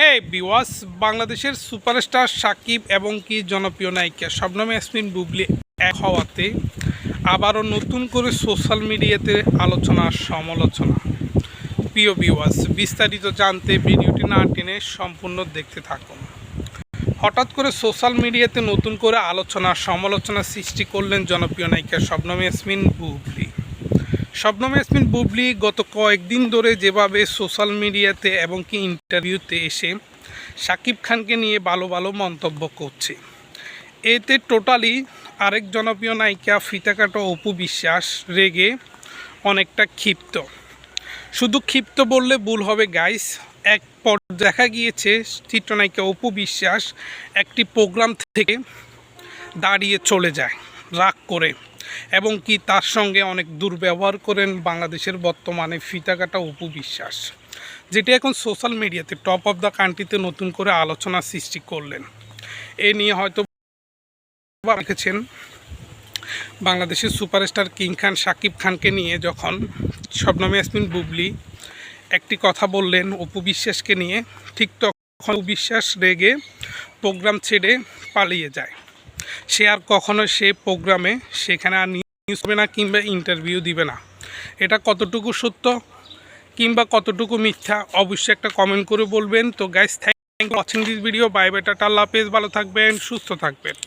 হে বিওয়াস, বাংলাদেশের সুপারস্টার সাকিব এবং কি জনপ্রিয় নায়িকা? শবনম ইয়াসমিন, বুবলি এক হওয়াতে আবারও নতুন করে সোশ্যাল মিডিয়াতে আলোচনা, সমালোচনা। প্রিয় বিওয়াস, বিস্তারিত জানতে ভিডিওটি না টেনে সম্পূর্ণ দেখতে থাকুন। হঠাৎ করে সোশ্যাল মিডিয়াতে নতুন করে আলোচনা, সমালোচনা সৃষ্টি করলেন জনপ্রিয় নায়িকা শবনম ইয়াসমিন, বুবলি। শবনম ইয়াসমিন বুবলি গত কয়েকদিন ধরে যেভাবে সোশ্যাল মিডিয়াতে এবং কি ইন্টারভিউতে এসে শাকিব খানকে নিয়ে ভালো ভালো মন্তব্য করছে। এতে টোটালি আরেক জনপ্রিয় নায়িকা ফিতাকাটা অপু বিশ্বাস রেগে অনেকটা ক্ষিপ্ত। শুধু ক্ষিপ্ত বললে ভুল হবে গাইস এক পর দেখা গিয়েছে চিত্রনায়িকা অপু বিশ্বাস একটি প্রোগ্রাম থেকে দাঁড়িয়ে চলে যায়, রাগ করে। এবং কি তার সঙ্গে অনেক দুর্ব্যবহার করেন বাংলাদেশের বর্তমানে ফিতাকাটা অপু বিশ্বাস, যেটি এখন সোশ্যাল মিডিয়াতে টপ অফ দ্য কান্ট্রিতে নতুন করে আলোচনা সৃষ্টি করলেন। এ নিয়ে হয়তো বা লিখেছেন বাংলাদেশের সুপারস্টার কিং খান শাকিব খানকে নিয়ে যখন শবনম ইয়াসমিন বুবলি একটি কথা বললেন অপু বিশ্বাসকে নিয়ে, ঠিক তখন বিশ্বাস রেগে প্রোগ্রাম ছেড়ে পালিয়ে যায়। সে আর কখনো সে প্রোগ্রামে সেখানে আর নিউজ হবে না কিংবা ইন্টারভিউ দিবে না। এটা কতটুকু সত্য কিংবা কতটুকু মিথ্যা অবশ্যই একটা কমেন্ট করে বলবেন। তো guys thank you watching this video bye tata, আল্লাহ হাফেজ। ভালো থাকবেন, সুস্থ থাকবেন।